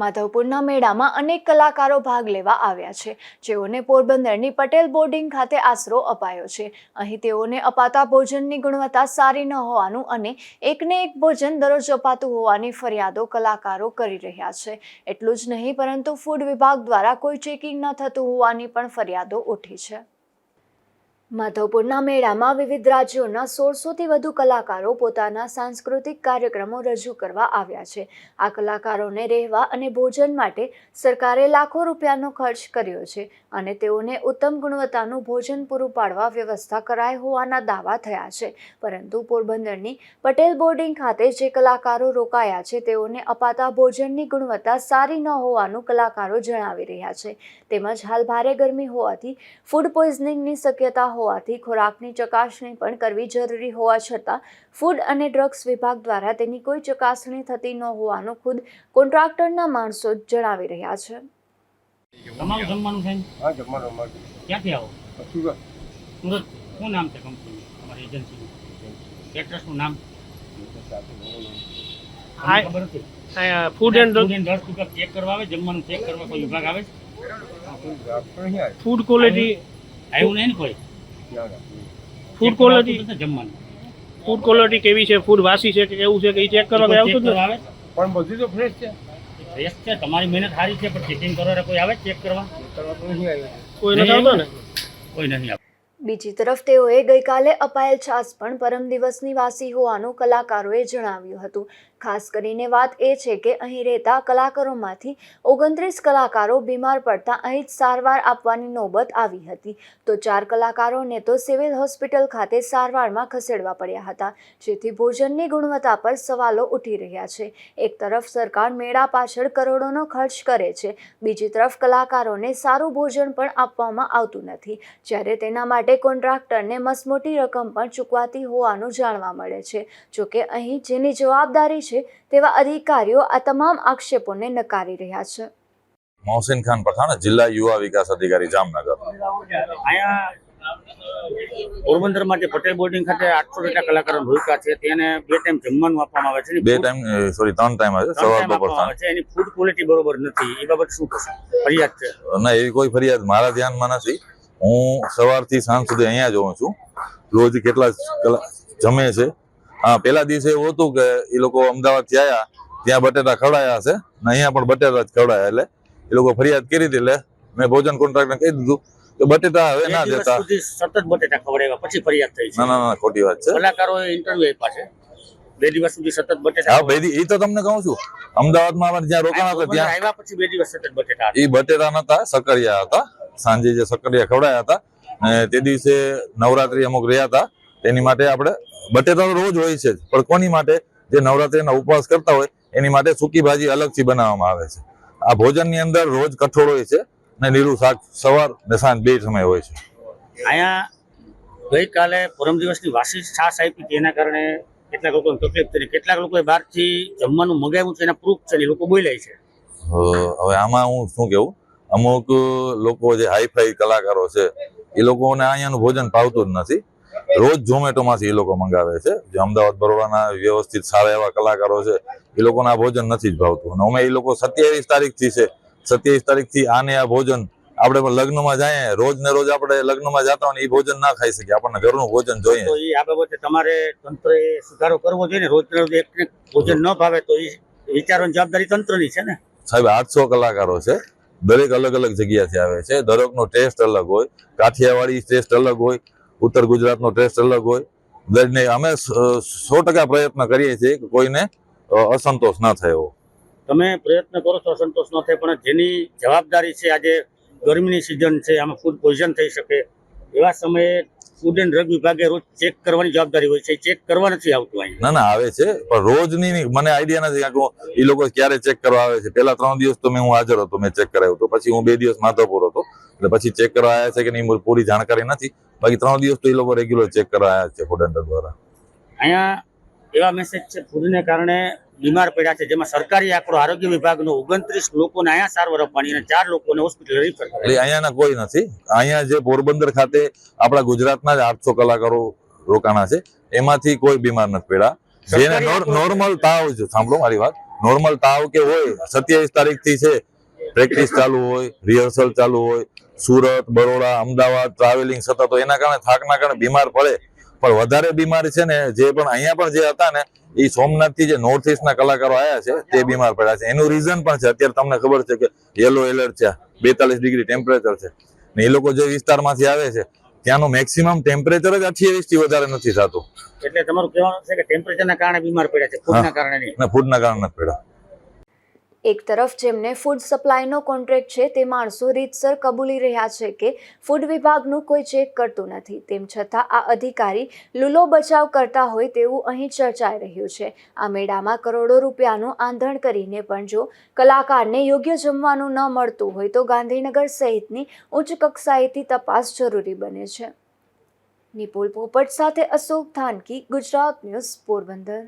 માધવપુરના મેળામાં અનેક કલાકારો ભાગ લેવા આવ્યા છે. જેઓને પોરબંદરની પટેલ બોર્ડિંગ ખાતે આશરો અપાયો છે. અહીં તેઓને અપાતા ભોજનની ગુણવત્તા સારી ન હોવાનું અને એકને એક ભોજન દરરોજ અપાતું હોવાની ફરિયાદો કલાકારો કરી રહ્યા છે. એટલું જ નહીં, પરંતુ ફૂડ વિભાગ દ્વારા કોઈ ચેકિંગ ન થતું હોવાની પણ ફરિયાદો ઉઠી છે. માધવપુરના મેળામાં વિવિધ રાજ્યોના સોળસોથી વધુ કલાકારો પોતાના સાંસ્કૃતિક કાર્યક્રમો રજૂ કરવા આવ્યા છે. આ કલાકારોને રહેવા અને ભોજન માટે સરકારે લાખો રૂપિયાનો ખર્ચ કર્યો છે અને તેઓને ઉત્તમ ગુણવત્તાનું ભોજન પૂરું પાડવા વ્યવસ્થા કરાઈ હોવાના દાવા થયા છે. પરંતુ પોરબંદરની પટેલ બોર્ડિંગ ખાતે જે કલાકારો રોકાયા છે, તેઓને અપાતા ભોજનની ગુણવત્તા સારી ન હોવાનું કલાકારો જણાવી રહ્યા છે. તેમજ હાલ ભારે ગરમી હોવાથી ફૂડ પોઈઝનિંગની શક્યતા હોવાથી ખોરાકની ચકાસણી પણ કરવી જરૂરી હોવા છતાં ફૂડ અને ડ્રગ્સ વિભાગ દ્વારા તેની કોઈ ચકાસણી થતી ન હોવાનું ખુદ કોન્ટ્રાક્ટરના માણસો જણાવી રહ્યા છે. તમારું જમવાનું છે હા જમવાનું અમારું. ક્યાંથી આવો? સુરત. સુરત. શું નામ છે કંપની તમારી એજન્સીનું એડ્રેસનું નામ? ખબર હતી ફૂડ એન્ડ ફૂડ વિભાગ ચેક કરવા આવે જમવાનું ચેક કરવા કોઈ વિભાગ આવે છે? ફૂડ ક્વોલિટી આવ્યું નહીં ને કોઈ? ફૂડ ક્વોલિટી જમવાનું. ફૂડ ક્વોલિટી કેવી છે? ફૂડ વાસી છે કે કેવું છે કે એ ચેક કરવા કોઈ આવતું જ આવે? પણ બધું તો ફ્રેશ છે. ફ્રેશ છે તમારી મહેનત સારી છે પણ ચેકિંગ કરવા કોઈ આવે ચેક કરવા? કોઈ નથી આવતો ને? કોઈ નહીં આવે બીજી તરફ તેઓએ ગઈકાલે અપાયેલ છાસ પણ પરમ દિવસની વાસી હોવાનું કલાકારોએ જણાવ્યું હતું. ખાસ કરીને વાત એ છે કે અહીં રહેતા કલાકારોમાંથી ઓગણત્રીસ કલાકારો બીમાર પડતા અહીં જ સારવાર આપવાની નોબત આવી હતી. તો ચાર કલાકારોને તો સિવિલ હોસ્પિટલ ખાતે સારવારમાં ખસેડવા પડ્યા હતા, જેથી ભોજનની ગુણવત્તા પર સવાલો ઉઠી રહ્યા છે. એક તરફ સરકાર મેળા પાછળ કરોડોનો ખર્ચ કરે છે, બીજી તરફ કલાકારોને સારું ભોજન પણ આપવામાં આવતું નથી. જ્યારે તેના માટે કોન્ટ્રાક્ટરને મસમોટી રકમ પણ ચૂકવાતી હોવાનું જાણવા મળે છે. જોકે અહીં જેની જવાબદારી છે તેવા અધિકારીઓ આ તમામ આક્ષેપોને નકારી રહ્યા છે. મોહસિન ખાન પઠાણ જિલ્લા યુવા વિકાસ અધિકારી જામનગર. અહીંયા પોરબંદરમાં જે પટેલ બોર્ડિંગ ખાતે આઠસો જેટલા કલાકારો ભૂમિકા છે. તેને બે ટાઈમ જમવાનું આપવામાં આવે છે. બે ટાઈમ સોરી ત્રણ ટાઈમ આવે છે. સવાર બપોર આપવામાં છે. એની ફૂડ ક્વોલિટી બરોબર નથી. એ બાબત શું થશે? ફરિયાદ છે. ના એવી કોઈ ફરિયાદ મારા ધ્યાનમાં નથી. હું સવારથી સાંજ સુધી અહીંયા જોઉં છું. રોજ કેટલા કલાક જમે છે. હા પેલા દિવસે એવું હતું કે એ લોકો અમદાવાદથી આવ્યા ત્યાં બટેટા ખવડાયા હશે ને અહીંયા પણ બટેટા જ ખવડાયા એટલે એ લોકો ફરિયાદ કરી હતી એટલે મેં ભોજન કોન્ટ્રાક્ટને કહી દીધું કે બટેટા હવે ના દેતા. સતત બટેટા ખવડાવ્યા પછી ફરિયાદ થઈ ના ના ના ખોટી વાત છે. કલાકારોએ ઇન્ટરવ્યુ આપ્યા છે. બે દિવસ સુધી સતત બટેટા હા ભાઈ એ તો તમને કહું છું અમદાવાદમાં અમારે જ્યાં રોકાણા હતા ત્યાં આવ્યા પછી બે દિવસ સતત બટેટા એ બટેટા નતા સકરિયા હતા. સાંજે જે સકરિયા ખવડાયા હતા તે દિવસે નવરાત્રી અમુક રહ્યા હતા તેની માટે આપણે બટેટા રોજ હોય છે પણ કોની માટે? જે નવરાત્રીના ઉપવાસ કરતા હોય એની માટે સૂકી ભાજી અલગથી બનાવવામાં આવે છે. આ ભોજનની અંદર રોજ કઠોળ હોય છે અને લીલું શાક સવાર ને સાંજ બે સમય હોય છે. અહીંયા ગઈકાલે પરમ દિવસની વાસી છાશ આપી હતી એના કારણે કેટલાક લોકોને તકલીફ થઈ. કેટલાક લોકોએ બહારથી જમવાનું મંગાવ્યું છે એના પ્રૂફ છે એ લોકો બોલ્યા છે. હવે આમાં હું શું કેવું? અમુક લોકો જે હાઈફાઈ કલાકારો છે એ લોકોને અહીંયાનું ભોજન ભાવતું જ નથી. રોજ ઝોમેટોમાંથી એ લોકો મંગાવે છે. જે અમદાવાદ બરોડાના વ્યવસ્થિત સારા એવા કલાકારો છે એ લોકોને આ ભોજન નથી જ ભાવતું. અને અમે એ લોકો સત્યાવીસ તારીખથી છે. સત્યાવીસ તારીખથી આને આ ભોજન આપણે પણ લગ્નમાં જાય રોજ ને રોજ આપણે લગ્નમાં જતા હોય એ ભોજન ના ખાઈ શકીએ. આપણને ઘરનું ભોજન જોઈએ. તો એ આ બાબતે તમારે તંત્રએ સુધારો કરવો જોઈએ ને? રોજ ને રોજ ભોજન ન ભાવે તો એ વિચારવાની જવાબદારી તંત્રની છે ને? સાહેબ આઠસો કલાકારો છે. દરેક અલગ અલગ જગ્યાથી આવે છે. દરેકનો ટેસ્ટ અલગ હોય. કાઠિયાવાડી ટેસ્ટ અલગ હોય. ઉત્તર ગુજરાતનો ટેસ્ટ અલગ હોય. દરેકને અમે સો ટકા પ્રયત્ન કરીએ છીએ કે કોઈને અસંતોષ ન થયો તમે પ્રયત્ન કરો છો અસંતોષ ન થાય પણ જેની જવાબદારી છે આજે ગરમીની સિઝન છે આમાં ફૂડ પોઈઝન થઈ શકે. એવા સમયે ફૂડ એન્ડ ડ્રગ વિભાગે રોજ ચેક કરવાની જવાબદારી હોય છે ચેક કરવા નથી આવતું અહીં ના ના આવે છે પણ રોજની મને આઈડિયા નથી કે એ લોકો ક્યારે ચેક કરવા આવે છે. પહેલા ત્રણ દિવસ તો મેં હું હાજર હતો મેં ચેક કરાવ્યો તો પછી હું બે દિવસ માધવપુર હતો. એટલે પછી ચેક કરવા આવ્યા છે કે નહીં પૂરી જાણકારી નથી. બાકી ત્રણ દિવસ તો એ લોકો રેગ્યુલર ચેક કરવા આવ્યા છે ફૂડ એન્ડ દ્વારા. અહીંયા એવા મેસેજ છે ફૂડને કારણે બીમાર પડ્યા છે જેમાં સરકારી આંકડો આરોગ્ય વિભાગનો ઓગણત્રીસ લોકોને અહીંયા સારવાર આપવાની અને ચાર લોકોને હોસ્પિટલ રિફર એટલે અહીંયાના કોઈ નથી. અહીંયા જે પોરબંદર ખાતે આપણા ગુજરાતના જ આઠસો કલાકારો રોકાણા છે. એમાંથી કોઈ બીમાર નથી પડ્યા. જેને નોર્મલ તાવ છે સાંભળો મારી વાત. નોર્મલ તાવ કે હોય સત્યાવીસ તારીખથી છે પ્રેક્ટિસ ચાલુ હોય રિહર્સલ ચાલુ હોય સુરત બરોડા અમદાવાદ ટ્રાવેલિંગ સતત હોય એના કારણે થાકના કારણે બીમાર પડે. પણ વધારે બીમાર છે ને જે પણ અહીંયા પણ જે હતા ને એ સોમનાથથી જે નોર્થ ઇસ્ટના કલાકારો આવ્યા છે તે બીમાર પડ્યા છે. એનું રીઝન પણ છે. અત્યારે તમને ખબર છે કે યલો એલર્ટ છે. બેતાલીસ ડિગ્રી ટેમ્પરેચર છે. ને એ લોકો જે વિસ્તારમાંથી આવે છે ત્યાંનું મેક્સિમમ ટેમ્પરેચર જ અઠ્યાવીસથી વધારે નથી થતું. એટલે તમારું કહેવાનું છે કે ટેમ્પરેચરના કારણે બીમાર પડ્યા છે ફૂડના કારણે નહીં. ફૂડના કારણે નથી પડ્યા. એક તરફ જેમને ફૂડ સપ્લાયનો કોન્ટ્રાક્ટ છે, તે માણસો રીતસર કબૂલી રહ્યા છે કે ફૂડ વિભાગનું કોઈ ચેક કરતું નથી. તેમ છતાં આ અધિકારી લૂલો બચાવ કરતા હોય તેવું અહીં ચર્ચાઈ રહ્યું છે. આ મેળામાં કરોડો રૂપિયાનું આંધણ કરીને પણ જો કલાકારને યોગ્ય જમવાનું ન મળતું હોય તો ગાંધીનગર સહિતની ઉચ્ચ કક્ષાએથી તપાસ જરૂરી બને છે. નિપુલ પોપટ સાથે અશોક થાનકી ગુજરાત ન્યૂઝ પોરબંદર.